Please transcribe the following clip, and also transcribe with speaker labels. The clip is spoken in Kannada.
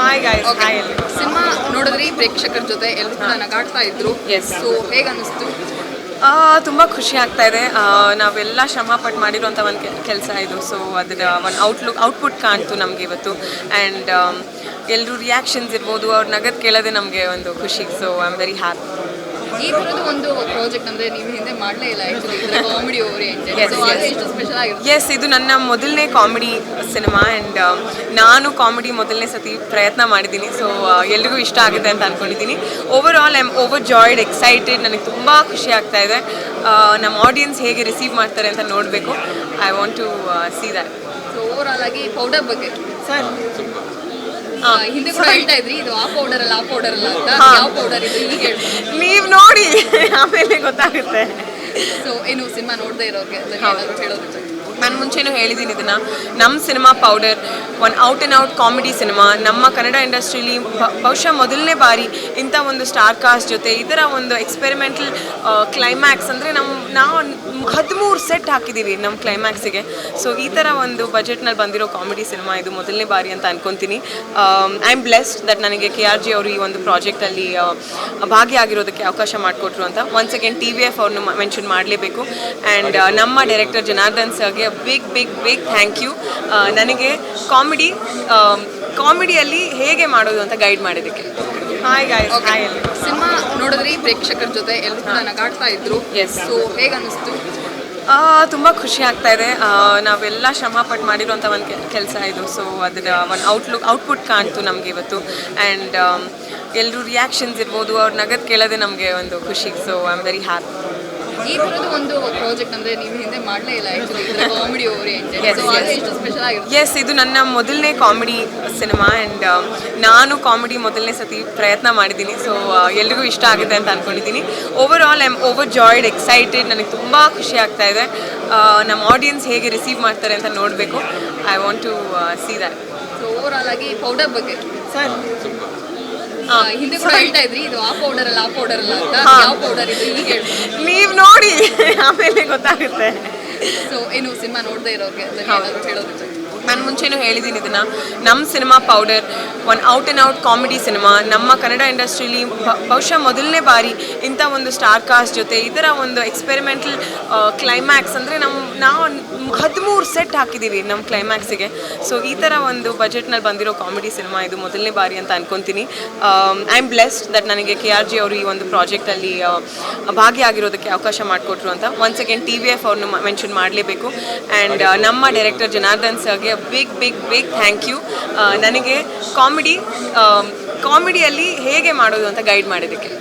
Speaker 1: ಹಾಯ್ ಗಾಯ್ಸ್ ಹಾಯ್
Speaker 2: ಸಿನಿಮಾ ನೋಡಿದ್ರಿ ಪ್ರೇಕ್ಷಕರ ಜೊತೆ ಎಲ್ಲರೂ ಕೂಡ ನಗಾಡ್ತಾ ಇದ್ರು.
Speaker 1: Yes.
Speaker 2: ಸೊ ಹೇಗೆ ಅನಿಸ್ತು
Speaker 1: ತುಂಬ ಖುಷಿ ಆಗ್ತಾ ಇದೆ. ಆ, ನಾವೆಲ್ಲ ಶ್ರಮ ಪಟ್ಟು ಮಾಡಿರುವಂಥ ಒಂದು ಕೆಲಸ ಇದು. ಸೊ ಅದರ ಒಂದು ಔಟ್ಲುಕ್ ಔಟ್ಪುಟ್ ಕಾಣ್ತು ನಮಗೆ ಇವತ್ತು. ಆ್ಯಂಡ್ ಎಲ್ಲರೂ ರಿಯಾಕ್ಷನ್ಸ್ ಇರ್ಬೋದು. ಅವ್ರ ನಗದು ಕೇಳೋದೇ ನಮಗೆ ಒಂದು ಖುಷಿ. So I am very happy
Speaker 2: ಈ ಒಂದು ಪ್ರಾಜೆಕ್ಟ್ ಅಂದ್ರೆ ನೀವು ಹಿಂದೆ ಮಾಡಲೇ ಇಲ್ಲ ಕಾಮಿಡಿ ಓರಿಯೆಂಟೆಡ್
Speaker 1: Yes,
Speaker 2: ಸೊ ಅದು ಎಷ್ಟು ಸ್ಪೆಷಲ್ ಆಗಿರುತ್ತೆ.
Speaker 1: ಎಸ್ ಇದು ನನ್ನ ಮೊದಲನೇ ಕಾಮಿಡಿ ಸಿನಿಮಾ ಆ್ಯಂಡ್ ನಾನು ಕಾಮಿಡಿ ಮೊದಲನೇ ಸತಿ ಪ್ರಯತ್ನ ಮಾಡಿದ್ದೀನಿ. ಸೊ ಎಲ್ರಿಗೂ ಇಷ್ಟ ಆಗುತ್ತೆ ಅಂತ ಅಂದ್ಕೊಂಡಿದ್ದೀನಿ over all I am overjoyed excited ನನಗೆ ತುಂಬ ಖುಷಿ ಆಗ್ತಾ ಇದೆ. ನಮ್ಮ ಆಡಿಯನ್ಸ್ ಹೇಗೆ ರಿಸೀವ್ ಮಾಡ್ತಾರೆ ಅಂತ ನೋಡಬೇಕು. I want to see that
Speaker 2: so over all ಆಗಿ ಪೌಡರ್ ಬಗ್ಗೆ
Speaker 1: ಸರ್
Speaker 2: ಹಿಂದೆ ಕೂಡ ಹೇಳ್ತಾ ಇದ್ರಿ ಇದು ಆ ಪೌಡರ್ ಅಲ್ಲ ಆ ಪೌಡರ್ ಅಲ್ಲ ಅಂತ. ಯಾವ ಪೌಡರ್ ಇದು? ಈಗ ಹೇಳ್ಬೋದು
Speaker 1: ನೀವು ನೋಡಿ ಆಮೇಲೆ ಗೊತ್ತಾಗುತ್ತೆ.
Speaker 2: ಸೊ ಏನು ಸಿನಿಮಾ ನೋಡದೇ
Speaker 1: ಹೌದು.
Speaker 2: ಹೇಳೋದು
Speaker 1: ನಾನು ಮುಂಚೆನೂ ಹೇಳಿದ್ದೀನಿ ಇದನ್ನು. ನಮ್ಮ cinema Powder one out and out comedy cinema ನಮ್ಮ ಕನ್ನಡ ಇಂಡಸ್ಟ್ರೀಲಿ ಬಹುಶಃ ಮೊದಲನೇ ಬಾರಿ ಇಂಥ ಒಂದು ಸ್ಟಾರ್ ಕಾಸ್ಟ್ ಜೊತೆ ಇದರ ಒಂದು ಎಕ್ಸ್ಪೆರಿಮೆಂಟಲ್ ಕ್ಲೈಮ್ಯಾಕ್ಸ್ ಅಂದರೆ ನಮ್ಮ ನಾವು ಹದಿಮೂರು ಸೆಟ್ ಹಾಕಿದ್ದೀವಿ ನಮ್ಮ ಕ್ಲೈಮ್ಯಾಕ್ಸಿಗೆ ಸೊ ಈ ಥರ ಒಂದು ಬಜೆಟ್ನಲ್ಲಿ ಬಂದಿರೋ ಕಾಮಿಡಿ ಸಿನಿಮಾ ಇದು ಮೊದಲನೇ ಬಾರಿ ಅಂತ ಅನ್ಕೊತೀನಿ. ಐ ಆಮ್ ಬ್ಲೆಸ್ಡ್ ದಟ್ ನನಗೆ ಕೆ ಆರ್ ಜಿ ಅವರು ಈ ಒಂದು ಪ್ರಾಜೆಕ್ಟಲ್ಲಿ ಭಾಗಿಯಾಗಿರೋದಕ್ಕೆ ಅವಕಾಶ ಮಾಡಿಕೊಟ್ರು ಅಂತ. Once again T V F ಅವ್ರನ್ನ ಮೆನ್ಷನ್ ಮಾಡಲೇಬೇಕು. ಆ್ಯಂಡ್ ನಮ್ಮ ಡೈರೆಕ್ಟರ್ ಜನಾರ್ದನ್ ಸರ್ಗೆ big big big thank you ನನಗೆ ಕಾಮಿಡಿ ಕಾಮಿಡಿಯಲ್ಲಿ ಹೇಗೆ ಮಾಡೋದು ಅಂತ ಗೈಡ್ ಮಾಡಿದ್ದಕ್ಕೆ. ಹಾಯ್ ಗಾಯ್ಸ್ ಹಾಯ್
Speaker 2: ಸಿನಿಮಾ ನೋಡಿದ್ರಿ ಪ್ರೇಕ್ಷಕರ ಜೊತೆ ಎಲ್ಲರೂ ಕೂಡ ನಗಾಡ್ತಾ ಇದ್ರು.
Speaker 1: ಎಸ್
Speaker 2: ಸೊ ಹೇಗೆ ಅನ್ನಿಸ್ತು
Speaker 1: ತುಂಬ ಖುಷಿ ಆಗ್ತಾ ಇದೆ. ನಾವೆಲ್ಲ ಶ್ರಮ ಪಟ್ಟು ಮಾಡಿರುವಂಥ ಒಂದು ಕೆಲಸ ಇದು. ಸೊ ಅದರ ಒಂದು ಔಟ್ಲುಕ್ ಔಟ್ಪುಟ್ ಕಾಣ್ತು ನಮಗೆ ಇವತ್ತು. ಆ್ಯಂಡ್ ಎಲ್ಲರೂ ರಿಯಾಕ್ಷನ್ಸ್ ಇರ್ಬೋದು ಅವ್ರ ನಗದು ಕೇಳೋದೇ ನಮಗೆ ಒಂದು ಖುಷಿ. So I am very happy
Speaker 2: ಈ ಥರದ್ದು ಒಂದು ಪ್ರಾಜೆಕ್ಟ್ ಅಂದ್ರೆ ನೀವು ಹಿಂದೆ ಮಾಡಲೇ ಇಲ್ಲ ಕಾಮಿಡಿ ಓರಿಯೆಂಟೆಡ್
Speaker 1: Yes,
Speaker 2: ಸೊ ಅದು ಎಷ್ಟು ಸ್ಪೆಷಲ್ ಆಗಿರುತ್ತೆ.
Speaker 1: ಎಸ್ ಇದು ನನ್ನ ಮೊದಲನೇ ಕಾಮಿಡಿ ಸಿನಿಮಾ ಆ್ಯಂಡ್ ನಾನು ಕಾಮಿಡಿ ಮೊದಲನೇ ಸತಿ ಪ್ರಯತ್ನ ಮಾಡಿದ್ದೀನಿ. ಸೊ ಎಲ್ರಿಗೂ ಇಷ್ಟ ಆಗುತ್ತೆ ಅಂತ ಅಂದ್ಕೊಂಡಿದ್ದೀನಿ over all I am overjoyed excited ನನಗೆ ತುಂಬ ಖುಷಿ ಆಗ್ತಾ ಇದೆ. ನಮ್ಮ ಆಡಿಯನ್ಸ್ ಹೇಗೆ ರಿಸೀವ್ ಮಾಡ್ತಾರೆ ಅಂತ ನೋಡಬೇಕು. I want to see that
Speaker 2: so over all ಆಗಿ ಪೌಡರ್ ಬಗ್ಗೆ.
Speaker 1: ಸರ್
Speaker 2: ಹಿಂದೆ ಕೂಡ ಹೇಳ್ತಾ ಇದ್ರಿ ಇದು ಆ ಪೌಡರ್ ಅಲ್ಲ ಆ ಪೌಡರ್ ಅಲ್ಲ ಅಂತ. ಯಾವ ಪೌಡರ್ ಇದು ಈಗ ಹೇಳಿ
Speaker 1: ನೀವು ನೋಡಿ ಆಮೇಲೆ ಗೊತ್ತಾಗುತ್ತೆ.
Speaker 2: ಸೊ ಏನು ಸಿನಿಮಾ ನೋಡದೇ
Speaker 1: ಹೌದು.
Speaker 2: ಹೇಳೋದು
Speaker 1: ನಾನು ಮುಂಚೆನೂ ಹೇಳಿದ್ದೀನಿ ಇದನ್ನು. ನಮ್ಮ cinema Powder one out and out comedy cinema ನಮ್ಮ ಕನ್ನಡ ಇಂಡಸ್ಟ್ರೀಲಿ ಬಹುಶಃ ಮೊದಲನೇ ಬಾರಿ ಇಂಥ ಒಂದು ಸ್ಟಾರ್ ಕಾಸ್ಟ್ ಜೊತೆ ಇದರ ಒಂದು ಎಕ್ಸ್ಪೆರಿಮೆಂಟಲ್ ಕ್ಲೈಮ್ಯಾಕ್ಸ್ ಅಂದರೆ ನಮ್ಮ ನಾವು ಹದಿಮೂರು ಸೆಟ್ ಹಾಕಿದ್ದೀವಿ ನಮ್ಮ ಕ್ಲೈಮ್ಯಾಕ್ಸಿಗೆ. ಸೊ ಈ ಥರ ಒಂದು ಬಜೆಟ್ನಲ್ಲಿ ಬಂದಿರೋ ಕಾಮಿಡಿ ಸಿನಿಮಾ ಇದು ಮೊದಲನೇ ಬಾರಿ ಅಂತ ಅನ್ಕೊತೀನಿ. ಐ ಆಮ್ ಬ್ಲೆಸ್ಡ್ ದಟ್ ನನಗೆ ಕೆ ಆರ್ ಜಿ ಅವರು ಈ ಒಂದು ಪ್ರಾಜೆಕ್ಟಲ್ಲಿ ಭಾಗಿಯಾಗಿರೋದಕ್ಕೆ ಅವಕಾಶ ಮಾಡಿಕೊಟ್ರು ಅಂತ. Once second T V F ಅವ್ರನ್ನ ಮೆನ್ಷನ್ ಮಾಡಲೇಬೇಕು. ಆ್ಯಂಡ್ ನಮ್ಮ ಡೈರೆಕ್ಟರ್ ಜನಾರ್ದನ್ ಸರ್ಗೆ big big big thank you ನನಗೆ ಕಾಮಿಡಿ ಕಾಮಿಡಿಯಲ್ಲಿ ಹೇಗೆ ಮಾಡೋದು ಅಂತ ಗೈಡ್ ಮಾಡಿದ್ದಕ್ಕೆ.